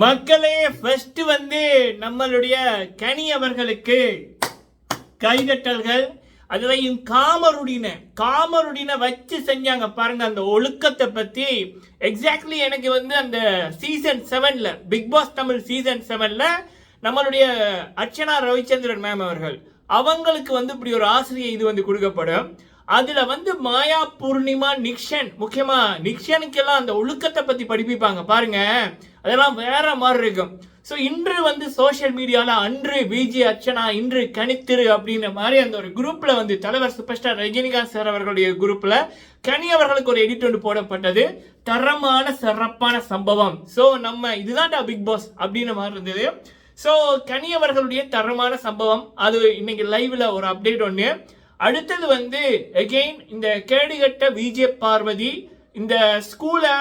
மக்களே ஃபர்ஸ்ட் வந்து நம்மளுடைய கனி அவர்களுக்கு கைதட்டல்கள் அதுலையும் காமருடின காமருடின வச்சு செஞ்சாங்க பாருங்க அந்த ஒழுக்கத்தை பத்தி. எக்ஸாக்ட்லி எனக்கு வந்து அந்த சீசன் செவன்ல பிக் பாஸ் தமிழ் சீசன் செவன்ல நம்மளுடைய அர்ச்சனா ரவிச்சந்திரன் மேம் அவர்கள் அவங்களுக்கு வந்து இப்படி ஒரு ஆசிரியை இது வந்து கொடுக்கப்படும். அதுல வந்து மாயா பூர்ணிமா நிக்ஷன் முக்கியமா நிக்ஷனுக்கெல்லாம் அந்த ஒழுக்கத்தை பத்தி படிப்பிப்பாங்க. பாருங்க அதெல்லாம் வேற மாதிரி இருக்கும். ஸோ இன்று வந்து சோஷியல் மீடியாவில் அன்று விஜி அர்ச்சனா இன்று கனித்திரு அப்படின்ற மாதிரி அந்த ஒரு குரூப்பில் வந்து தலைவர் சூப்பர் ஸ்டார் ரஜினிகாந்த் சார் அவர்களுடைய குரூப்பில் கனி அவர்களுக்கு ஒரு எடிட் ஒன்று போடப்பட்டது. தரமான சிறப்பான சம்பவம். ஸோ நம்ம இதுதான்டா பிக் பாஸ் அப்படின்ற மாதிரி இருந்தது. ஸோ கனி அவர்களுடைய தரமான சம்பவம். அது இன்னைக்கு லைவில் ஒரு அப்டேட் ஒன்று அடுத்தது வந்து எகெயின் இந்த கேடுகட்ட விஜே பார்வதி இந்த ஸ்கூலை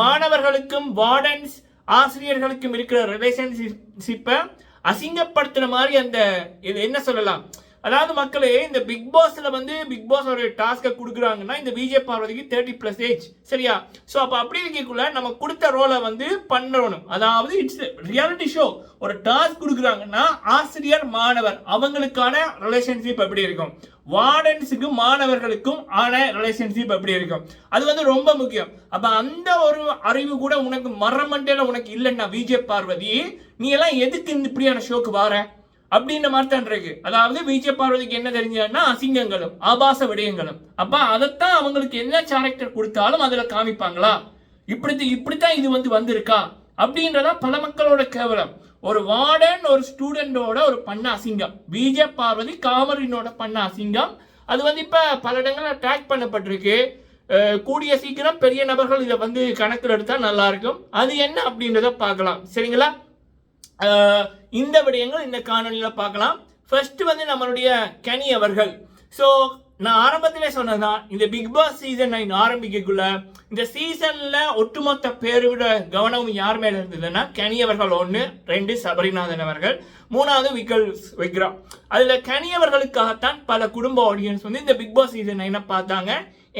மாணவர்களுக்கும் வார்டன்ஸ் ஆசிரியர்களுக்கும் இருக்கிற ரிலேஷன்ஷிப்பை அசிங்கப்படுத்துற மாதிரி அந்த இது என்ன சொல்லலாம்? அதாவது மக்களே இந்த பிக் பாஸ்ல வந்து பிக் பாஸ் ஒரு டாஸ்க்கை கொடுக்குறாங்கன்னா இந்த விஜய் பார்வதிக்கு தேர்ட்டி பிளஸ் ஏஜ் சரியா? ஸோ அப்போ அப்படி இருக்கக்குள்ள நம்ம கொடுத்த ரோலை வந்து பண்ணணும். அதாவது இட்ஸ் ரியாலிட்டி ஷோ ஒரு டாஸ்க் கொடுக்குறாங்கன்னா ஆசிரியர் மாணவர் அவங்களுக்கான ரிலேஷன்ஷிப் எப்படி இருக்கும்? வார்டன்ஸுக்கும் மாணவர்களுக்கும் ஆன ரிலேஷன்ஷிப் எப்படி இருக்கும்? அது வந்து ரொம்ப முக்கியம். அப்போ அந்த ஒரு அறிவு கூட உனக்கு மரமண்டையில் உனக்கு இல்லைன்னா விஜய் பார்வதி நீ எல்லாம் எதுக்கு இந்த இப்படியான ஷோக்கு வார? அப்படின்ற மாதிரி தான் இருக்கு. அதாவது விஜய பார்வதிக்கு என்ன தெரிஞ்சதுன்னா அசிங்கங்களும் ஆபாச விடயங்களும். அப்ப அதைத்தான் அவங்களுக்கு என்ன கேரக்டர் கொடுத்தாலும் அதுல காமிப்பாங்களா? இப்படி இப்படித்தான் இது வந்து வந்திருக்கா? அப்படின்றதா பல மக்களோட கேவலம். ஒரு வார்டன் ஒரு ஸ்டூடெண்டோட ஒரு பண்ண அசிங்கம். விஜய பார்வதி காமரினோட பண்ண அசிங்கம். அது வந்து இப்ப பல இடங்களில் ட்ராக் பண்ணப்பட்டிருக்கு. கூடிய சீக்கிரம் பெரிய நபர்கள் இதை வந்து கணக்கில் எடுத்தால் நல்லா இருக்கும். அது என்ன அப்படின்றத பார்க்கலாம். சரிங்களா? இந்த விடயங்கள் இந்த காணொலியில் பார்க்கலாம். ஃபர்ஸ்ட் வந்து நம்மளுடைய கனி அவர்கள். ஸோ நான் ஆரம்பத்திலே சொன்னதுதான் இந்த பிக் பாஸ் சீசன் நைன் ஆரம்பிக்கக்குள்ள இந்த சீசன்ல ஒட்டுமொத்த பேரோட கவனமும் கவனம் யார் மேல இருந்ததுன்னா கனி அவர்கள் ஒன்று ரெண்டு சபரிநாதன் அவர்கள். மூணாவது விக்கல் விக்ரம். அதுல கனி அவர்களுக்காகத்தான் பல குடும்ப ஆடியன்ஸ் வந்து இந்த பிக் பாஸ் சீசன் நைனை பார்த்தாங்க.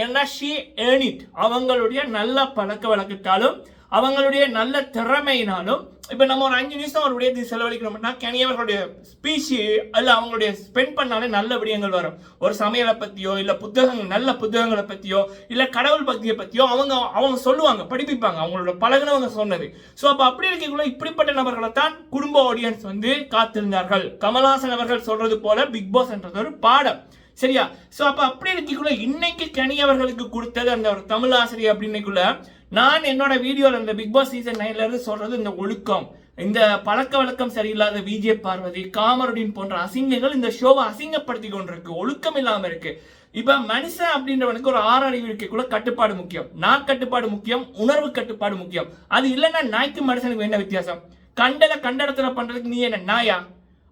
ஏன்னா ஷீ ஏர்ன் இட் அவங்களுடைய நல்ல பழக்க வழக்கத்தாலும் அவங்களுடைய நல்ல திறமையினாலும் இப்போ நம்ம ஒரு அஞ்சு நிமிஷம் ஒரு செலவழிக்கணும்னா கனியவர்களுடைய ஸ்பீச்சு அல்ல அவங்களுடைய ஸ்பெண்ட் பண்ணாலே நல்ல விடயங்கள் வரும். ஒரு சமையலை பற்றியோ இல்லை புத்தகங்கள் நல்ல புத்தகங்களை பற்றியோ இல்லை கடவுள் பக்தியை பற்றியோ அவங்க அவங்க சொல்லுவாங்க படிப்பிப்பாங்க அவங்களோட பழகினவங்க சொன்னது. ஸோ அப்போ அப்படி இருக்கக்குள்ள இப்படிப்பட்ட நபர்களை தான் குடும்ப ஆடியன்ஸ் வந்து காத்திருந்தார்கள். கமல்ஹாசன் அவர்கள் சொல்றது போல பிக் பாஸ் என்றது ஒரு பாடம். சரியா? ஸோ அப்போ அப்படி இருக்கக்குள்ள இன்னைக்கு கனி அவர்களுக்கு கொடுத்தது அந்த ஒரு தமிழ் ஆசிரியர் அப்படின்னைக்குள்ள நான் என்னோட வீடியோவில் இந்த பிக் பாஸ் சீசன் நைன்ல இருந்து சொல்றது இந்த ஒழுக்கம் இந்த பழக்க வழக்கம் சரியில்லாத விஜே பார்வதி காமருடின் போன்ற அசிங்கங்கள் இந்த ஷோவை அசிங்கப்படுத்தி கொண்டிருக்கு. ஒழுக்கம் இல்லாமல் இருக்கு. இப்ப மனுஷன் அப்படின்றவனுக்கு ஒரு ஆறு அறிவு இருக்கக்குள்ள கட்டுப்பாடு முக்கியம். நான் கட்டுப்பாடு முக்கியம் உணர்வு கட்டுப்பாடு முக்கியம். அது இல்லைன்னா நாய்க்கு மனுஷனுக்கு என்ன வித்தியாசம்? கண்டல கண்டடத்துல பண்றதுக்கு நீ என்ன நாயா?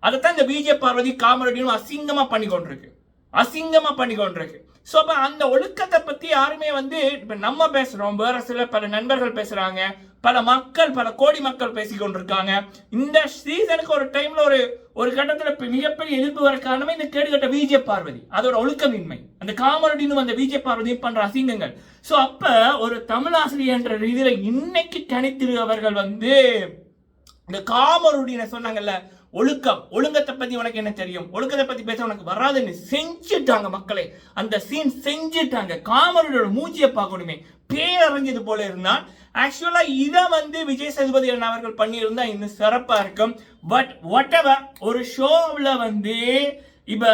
அதைத்தான் இந்த விஜய் பார்வதி காமரடியும் அசிங்கமா பண்ணி கொண்டிருக்கு. அசிங்கமா பண்ணி கொண்டிருக்கு. ஸோ அப்போ அந்த ஒழுக்கத்தை பற்றி யாருமே வந்து இப்போ நம்ம பேசுகிறோம் வேற சில பல நண்பர்கள் பேசுகிறாங்க பல மக்கள் பல கோடி மக்கள் பேசிக்கொண்டிருக்காங்க இந்த சீசனுக்கு ஒரு டைமில் ஒரு ஒரு கட்டத்தில் இப்போ மிகப்பெரிய எதிர்ப்பு வர காரணமே இந்த கேடுகட்ட விஜய பார்வதி. அதோட ஒழுக்கமின்மை. அந்த காமரடினும் அந்த விஜய பார்வதியும் பண்ணுற அசிங்கங்கள். ஸோ அப்போ ஒரு தமிழ் ஆசிரியர் என்ற ரீதியில் இன்னைக்கு கணித்திரு அவர்கள் வந்து இந்த காமருடைய சொன்னாங்கல்ல ஒழுக்கம். ஒழுங்கத்தை பத்தி உனக்கு என்ன தெரியும்? ஒழுக்கத்தை பத்தி பேச உனக்கு வராதுன்னு செஞ்சுட்டாங்க மக்களே. அந்த சீன் செஞ்சுட்டாங்க. காமரோட மூஞ்சியை பார்க்கணுமே. பேரறிஞ்சது போல இருந்தால் ஆக்சுவலா இதை வந்து விஜய் சேதுபதி அண்ணா அவர்கள் பண்ணியிருந்தா இன்னும் சிறப்பா இருக்கும். பட் வாட் ஒரு ஷோவில் வந்து இப்ப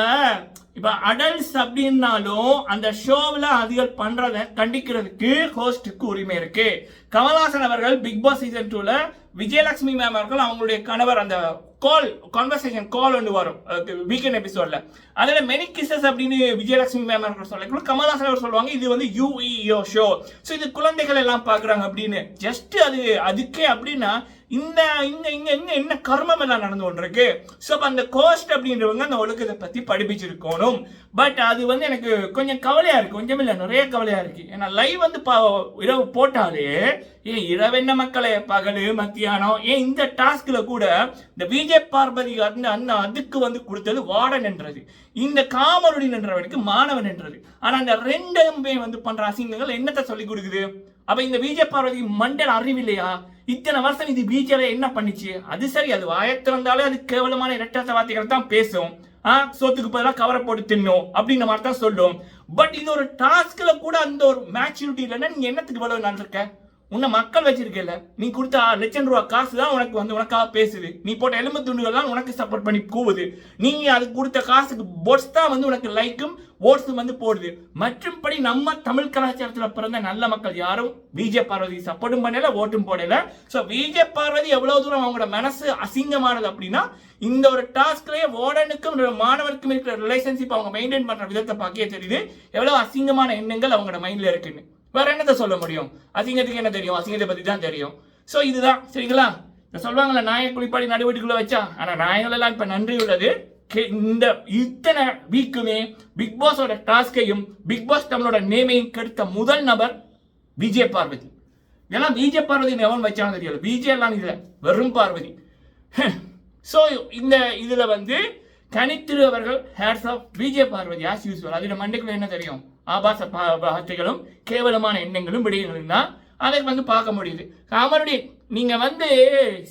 இப்ப அடல்ட்ஸ் அப்படின்னாலும் அந்த ஷோவில் அதிகள் பண்றத கண்டிக்கிறதுக்கு ஹோஸ்டுக்கு உரிமை இருக்கு. கமல்ஹாசன் அவர்கள் பிக் பாஸ் சீசன் டூல விஜயலட்சுமி மேம் அவர்கள் அவங்களுடைய கணவர் அந்த கால் கான்வர்சேஷன் கால் ஒன்று வரும். வீக்கெண்ட் எபிசோட்ல அதில் மெனி கிசஸ் அப்படின்னு விஜயலட்சுமி மேம் அவர்கள் சொல்ல கமல்ஹாசன் அவர் சொல்லுவாங்க இது வந்து யூஇஓ ஷோ ஸோ இது குழந்தைகள் எல்லாம் பார்க்குறாங்க அப்படின்னு. ஜஸ்ட் அது அதுக்கே அப்படின்னா இந்த இங்க இங்க இங்க என்ன கர்மம் எல்லாம் நடந்து கொண்டிருக்கு? ஸோ அந்த கோஸ்ட் அப்படின்றவங்க அந்த ஒழுக்கத்தை பத்தி படிப்பிச்சிருக்கணும். பட் அது வந்து எனக்கு கொஞ்சம் கவலையா இருக்கு. கொஞ்சம் இல்லை நிறைய கவலையா இருக்கு. ஏன்னா லைவ் வந்து பா- இரவு போட்டாலே ஏன் இரவென்ன மக்களே? பகலு மத்தியானம். ஏன் இந்த டாஸ்க்ல கூட இந்த விஜய் பார்வதி அந்த அந்த அதுக்கு வந்து கொடுத்தது வாடன் என்றது. இந்த காமருடி என்றவனுக்கு மாணவன் என்றது. ஆனா அந்த ரெண்டுமே வந்து பண்ற அசிங்கங்கள் என்னத்தை சொல்லி கொடுக்குது? அப்ப இந்த விஜய் பார்வதி மண்டல் அறிவில்லையா? இத்தனை வருஷம் இது பிஜேபி என்ன பண்ணிச்சு? அது சரி அது வாயத்திறந்தாலே அது கேவலமான இரட்டத்தை வார்த்தைகள் தான் பேசும். ஆ சோத்துக்கு பதிலாக கவரை போட்டு தின்னும் அப்படின்ற மாதிரி தான் சொல்லும். பட் இது ஒரு டாஸ்க்ல கூட அந்த ஒரு மேச்சூரிட்டி இல்லைன்னா நீங்க என்னத்துக்கு இவ்வளவு நான் இருக்கேன் உன்னை மக்கள் வச்சிருக்கல நீ கொடுத்த லட்சம் ரூபா காசு தான் உனக்கு வந்து உனக்காக பேசுது. நீ போட்ட எலும்பு துண்டுகள் தான் உனக்கு சப்போர்ட் பண்ணி கூவுது. நீ அதுக்கு கொடுத்த காசுக்கு போட்ஸ் தான் வந்து உனக்கு லைக்கும் ஓட்ஸும் வந்து போடுது. மற்றும்படி நம்ம தமிழ் கலாச்சாரத்தில் பிறந்த நல்ல மக்கள் யாரும்? விஜய பார்வதி சப்போர்ட்டும் பண்ணல ஓட்டும் போடல. ஸோ விஜய பார்வதி எவ்வளவு தூரம் அவங்களோட மனசு அசிங்கமானது அப்படின்னா இந்த ஒரு டாஸ்க்லயே வார்டனுக்கும் மாணவருக்கும் இருக்கிற ரிலேஷன்ஷிப் அவங்க மெயின்டைன் பண்ற விதத்தை பார்க்கவே தெரியுது. எவ்வளவு அசிங்கமான எண்ணங்கள் அவங்களோட மைண்ட்ல இருக்குன்னு. வேற என்னத்தை சொல்ல முடியும்? அசிங்கத்துக்கு என்ன தெரியும்? அசிங்கத்தை பத்தி தான் தெரியும். ஸோ இதுதான். சரிங்களா? இப்போ சொல்லுவாங்கல்ல நாயை குளிப்பாடி நடுவீட்டுக்குள்ள வச்சா? ஆனால் நாயங்களெல்லாம் இப்போ நன்றி உள்ளது. இந்த இத்தனை வீக்குமே பிக் பாஸோட டாஸ்கையும் பிக் பாஸ் தமிழோட நேமையும் கெடுத்த முதல் நபர் விஜய பார்வதி. ஏன்னா விஜய பார்வதி எவன் வச்சாலும் தெரியல. விஜயெல்லாம் இல்லை. வெறும் பார்வதி. ஸோ இந்த இதில் வந்து தனித்திரு அவர்கள் ஹேர்ஸ் ஆஃப் விஜய பார்வதி ஆஸ் யூஸ்வல் அதில் மண்டைக்குள்ள என்ன தெரியும்? ஆபாச பா- வார்த்தைகளும் கேவலமான எண்ணங்களும் விடயங்களும் தான் அதை வந்து பார்க்க முடியுது. காமருடி நீங்க வந்து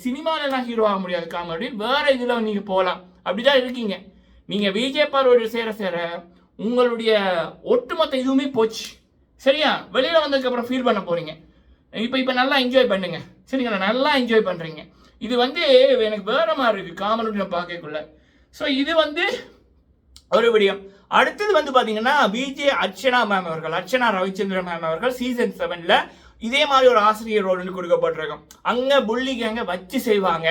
சினிமாவிலலாம் ஹீரோ ஆக முடியாது காமருடி வேற இதில் நீங்க போகலாம் அப்படிதான் இருக்கீங்க. நீங்க விஜய் சேர சேர உங்களுடைய ஒட்டுமொத்த இதுவுமே போச்சு. சரியா? வெளியில் வந்ததுக்கு அப்புறம் ஃபீல் பண்ண போறீங்க. இப்போ இப்போ நல்லா என்ஜாய் பண்ணுங்க. சரிங்களா? நல்லா என்ஜாய் பண்ணுறீங்க இது வந்து எனக்கு வேற மாதிரி இருக்கு. நான் பார்க்கக்குள்ள. ஸோ இது வந்து ஒரு விடியம். அடுத்தது வந்து பார்த்தீங்கன்னா விஜே அர்ச்சனா மேம் அவர்கள் அர்ச்சனா ரவிச்சந்திரன் மேம் அவர்கள் சீசன் செவனில் இதே மாதிரி ஒரு ஆசிரியர் ரோல் கொடுக்கப்பட்டிருக்கும். அங்கே புள்ளி கேங்க வச்சு செய்வாங்க.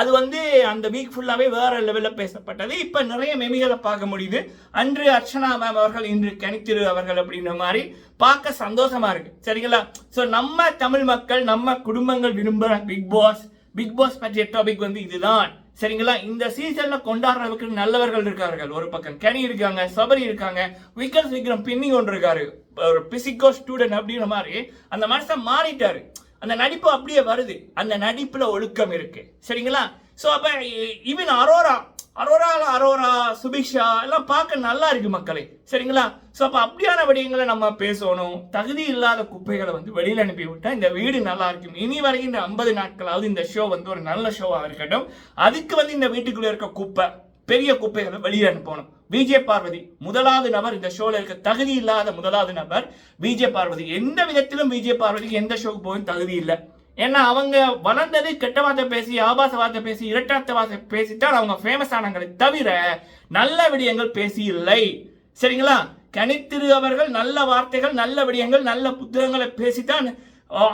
அது வந்து அந்த வீக் ஃபுல்லாகவே வேற லெவலில் பேசப்பட்டது. இப்போ நிறைய மெமிகளை பார்க்க முடியுது. அன்று அர்ச்சனா மேம் அவர்கள் இன்று கணித்திரு அவர்கள் அப்படின்ற மாதிரி பார்க்க சந்தோஷமா இருக்கு. சரிங்களா? ஸோ நம்ம தமிழ் மக்கள் நம்ம குடும்பங்கள் விரும்புகிற பிக் பாஸ் பிக் பாஸ் பற்றிய டாபிக் வந்து இதுதான். சரிங்களா? இந்த சீசன்ல கொண்டாடுறதுக்கு நல்லவர்கள் இருக்கார்கள். ஒரு பக்கம் கனி இருக்காங்க சபரி இருக்காங்க விக்கல்ஸ் விக்ரம் பின்னி கொண்டு இருக்காரு ஒரு பிசிக்கோ ஸ்டூடெண்ட் அப்படின்ற மாதிரி அந்த மனுஷன் மாறிட்டாரு. அந்த நடிப்பு அப்படியே வருது. அந்த நடிப்புல ஒழுக்கம் இருக்கு. சரிங்களா? ஸோ அப்போ even Aurora Aurora Aurora Subiksha எல்லாம் பார்க்க நல்லா இருக்கு மக்களே. சரிங்களா? ஸோ அப்போ அப்படியான விடயங்களை நம்ம பேசணும். தகுதி இல்லாத குப்பைகளை வந்து வெளியில் அனுப்பி விட்டால் இந்த வீடு நல்லா இருக்கும். இனி வரைக்கும் இந்த ஐம்பது நாட்களாவது இந்த ஷோ வந்து ஒரு நல்ல ஷோவாக இருக்கட்டும். அதுக்கு வந்து இந்த வீட்டுக்குள்ளே இருக்க குப்பை பெரிய குப்பைகளை வெளியில் அனுப்பணும். விஜய் பார்வதி முதலாவது நபர் இந்த ஷோல இருக்க தகுதி இல்லாத முதலாவது நபர் விஜய் பார்வதி. எந்த விதத்திலும் விஜய் பார்வதிக்கு எந்த ஷோக்கு போகும் தகுதி இல்லை. ஏன்னா அவங்க வளர்ந்தது கெட்ட வார்த்தை பேசி ஆபாச வார்த்தை பேசி இரட்டாத்த வார்த்தை பேசிட்டால் அவங்க ஃபேமஸ் ஆனாங்களே தவிர நல்ல விடயங்கள் பேசி இல்லை. சரிங்களா? கணித்திரு அவர்கள் நல்ல வார்த்தைகள் நல்ல விடயங்கள் நல்ல புத்தகங்களை பேசித்தான்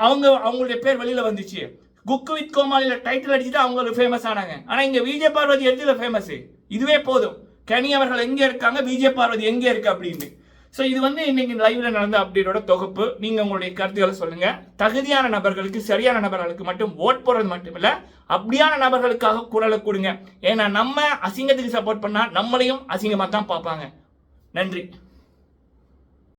அவங்க அவங்களுடைய பேர் வெளியில் வந்துச்சு. குக்கு வித் கோமாளியில் டைட்டில் அடிச்சுட்டு அவங்களுக்கு ஃபேமஸ் ஆனாங்க. ஆனால் இங்கே விஜய பார்வதி எதில் ஃபேமஸ் இதுவே போதும். கனி அவர்கள் எங்கே இருக்காங்க? விஜய பார்வதி எங்கே இருக்கு அப்படின்னு. ஸோ இது வந்து இன்னைக்கு லைவ்ல நடந்த அப்டேட்டோட தொகுப்பு. நீங்க உங்களுடைய கருத்துக்களை சொல்லுங்க. தகுதியான நபர்களுக்கு சரியான நபர்களுக்கு மட்டும் ஓட் போடுறது மட்டும் இல்ல அப்படியான நபர்களுக்காக குரலை கொடுங்க. ஏன்னா நம்ம அசிங்கத்துக்கு சப்போர்ட் பண்ணா நம்மளையும் அசிங்கமா தான் பார்ப்பாங்க. நன்றி.